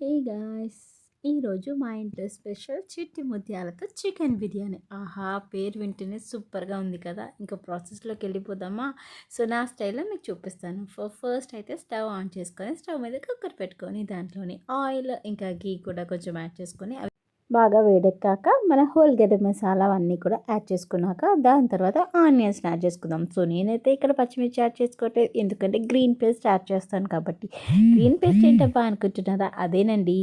Hey guys ఈరోజు మా ఇంట్లో స్పెషల్ చిట్టి ముత్యాలతో చికెన్ బిర్యానీ. ఆహా పేరు వింటేనే సూపర్గా ఉంది కదా. ఇంకా ప్రాసెస్లోకి వెళ్ళిపోదామా? సో నా స్టైల్లో మీకు చూపిస్తాను. ఫస్ట్ అయితే స్టవ్ ఆన్ చేసుకొని స్టవ్ మీద కుక్కర్ పెట్టుకొని దాంట్లోని ఆయిల్ ఇంకా గీ కూడా కొంచెం యాడ్ చేసుకొని బాగా వేడెక్కాక మన హోల్ గడ్డ మసాలా అన్నీ కూడా యాడ్ చేసుకున్నాక దాని తర్వాత ఆనియన్స్ యాడ్ చేసుకుందాం. సో నేనైతే ఇక్కడ పచ్చిమిర్చి యాడ్ చేసుకోవట్లేదు. ఎందుకంటే గ్రీన్ పేస్ట్ యాడ్ చేస్తాను కాబట్టి. గ్రీన్ పేస్ట్ ఏంటబ్బా అనుకుంటున్నారా? అదేనండి.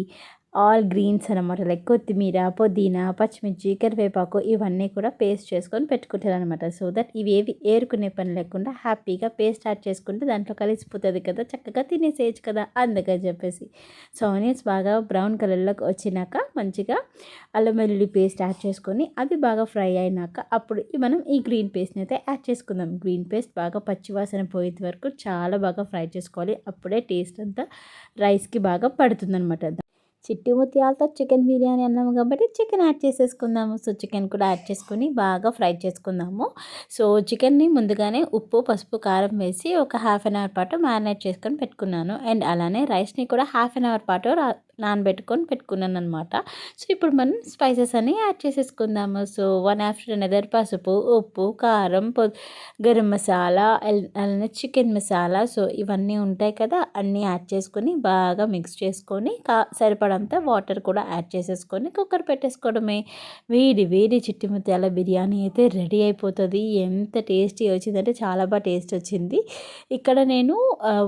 ఆల్ గ్రీన్స్ అనమాట లైక్ కొత్తిమీర పుదీనా పచ్చిమిర్చి కరివేపాకు ఇవన్నీ కూడా పేస్ట్ చేసుకొని పెట్టుకుంటారు అనమాట సో దట్ ఇవి ఏవి ఏరుకునే పని లేకుండా హ్యాపీగా పేస్ట్ యాడ్ చేసుకుంటే దాంట్లో కలిసిపోతుంది కదా చక్కగా తినేసేయచ్చు కదా అందుకని చెప్పేసి. సో ఆనియన్స్ బాగా బ్రౌన్ కలర్లోకి వచ్చినాక మంచిగా అల్లం వెల్లుల్లి పేస్ట్ యాడ్ చేసుకొని అది బాగా ఫ్రై అయినాక అప్పుడు మనం ఈ గ్రీన్ పేస్ట్ని అయితే యాడ్ చేసుకుందాం. గ్రీన్ పేస్ట్ బాగా పచ్చివాసన పోయేంత వరకు చాలా బాగా ఫ్రై చేసుకోవాలి. అప్పుడే టేస్ట్ అంతా రైస్కి బాగా పడుతుందనమాట చిట్టి ముత్యాలతో చికెన్ బిర్యానీ అన్నాము కాబట్టి చికెన్ యాడ్ చేసేసుకుందాము. సో చికెన్ కూడా యాడ్ చేసుకుని బాగా ఫ్రై చేసుకుందాము. సో చికెన్ని ముందుగానే ఉప్పు పసుపు కారం వేసి ఒక హాఫ్ అన్ అవర్ పాటు మ్యారినేట్ చేసుకొని పెట్టుకున్నాను. అండ్ అలానే రైస్ని కూడా హాఫ్ అన్ అవర్ పాటు నానబెట్టుకొని పెట్టుకున్నాను అనమాట సో ఇప్పుడు మనం స్పైసెస్ అన్ని యాడ్ చేసేసుకుందాము. సో వన్ ఆఫ్టర్ అనదర్ పసుపు ఉప్పు కారం గరం మసాలా అలానే చికెన్ మసాలా. సో ఇవన్నీ ఉంటాయి కదా అన్నీ యాడ్ చేసుకొని బాగా మిక్స్ చేసుకొని కా సరిపడంతా వాటర్ కూడా యాడ్ చేసేసుకొని కుక్కర్ పెట్టేసుకోవడమే. వేడి వేడి చిట్టి ముత్యాల బిర్యానీ అయితే రెడీ అయిపోతుంది. ఎంత టేస్టీ వచ్చిందంటే చాలా బాగా టేస్ట్ వచ్చింది. ఇక్కడ నేను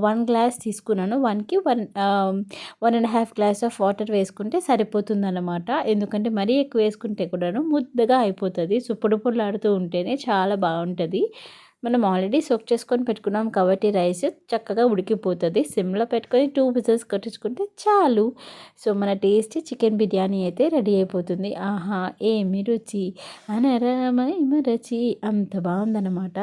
వన్ గ్లాస్ తీసుకున్నాను. వన్కి one one and half glass glass of water వేసుకుంటే సరిపోతుందన్నమాట. ఎందుకంటే మరీ ఎక్కువ వేసుకుంటే కూడాను ముద్దగా అయిపోతుంది. సో ఉంటేనే చాలా బాగుంటుంది. మనం ఆల్రెడీ సోక్ చేసుకొని పెట్టుకున్నాం కాబట్టి రైస్ చక్కగా ఉడికిపోతుంది. సిమ్లో పెట్టుకొని టూ విజిల్స్ కట్టించుకుంటే చాలు. సో మన టేస్టీ చికెన్ బిర్యానీ అయితే రెడీ అయిపోతుంది. ఆహా ఏమి రుచి. అనరమై రుచి అంత బాగుందన్నమాట.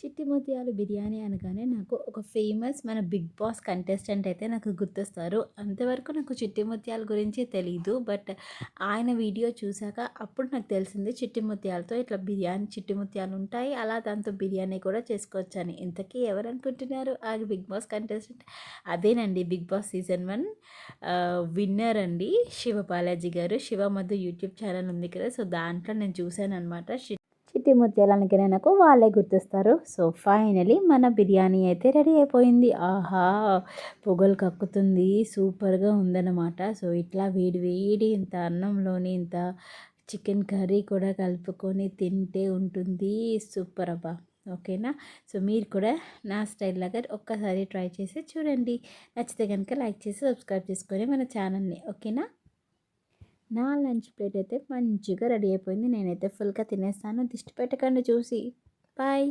చిట్టి ముత్యాలు బిర్యానీ అనగానే నాకు ఒక ఫేమస్ మన బిగ్ బాస్ కంటెస్టెంట్ అయితే నాకు గుర్తొస్తారు. అంతవరకు నాకు చిట్టి ముత్యాల గురించి తెలీదు. బట్ ఆయన వీడియో చూశాక అప్పుడు నాకు తెలిసింది చిట్టి ముత్యాలతో ఇట్లా బిర్యానీ చిట్టి ముత్యాలు ఉంటాయి. అలా దాంతో బిర్యానీ కూడా చేసుకోవచ్చని. ఇంతకీ ఎవరు అనుకుంటున్నారు ఆ బిగ్ బాస్ కంటెస్టెంట్. అదేనండి Bigg Boss season one. Winner అండి శివ బాలాజీ గారు. శివ మధు యూట్యూబ్ ఛానల్ ఉంది కదా. సో దాంట్లో నేను చూశాను అనమాట చిట్టి ముత్యాలనికి నాకు వాళ్ళే గుర్తిస్తారు. సో ఫైనలీ మన బిర్యానీ అయితే రెడీ అయిపోయింది. ఆహా పొగలు కక్కుతుంది. సూపర్గా ఉందన్నమాట. సో ఇట్లా వేడి వేడి ఇంత అన్నంలోని ఇంత చికెన్ కర్రీ కూడా కలుపుకొని తింటే ఉంటుంది. సూపర్ అబ్బా. ఓకేనా? సో మీరు కూడా నా స్టైల్ లాగా ఒక్కసారి ట్రై చేసి చూడండి. నచ్చితే కనుక లైక్ చేసి సబ్స్క్రైబ్ చేసుకొని మన ఛానల్ని. ఓకేనా? నా లంచ్ ప్లేట్ అయితే మంచిగా రెడీ అయిపోయింది. నేనైతే ఫుల్గా తినేస్తాను. దిష్టి పెట్టకండి చూసి. బాయ్.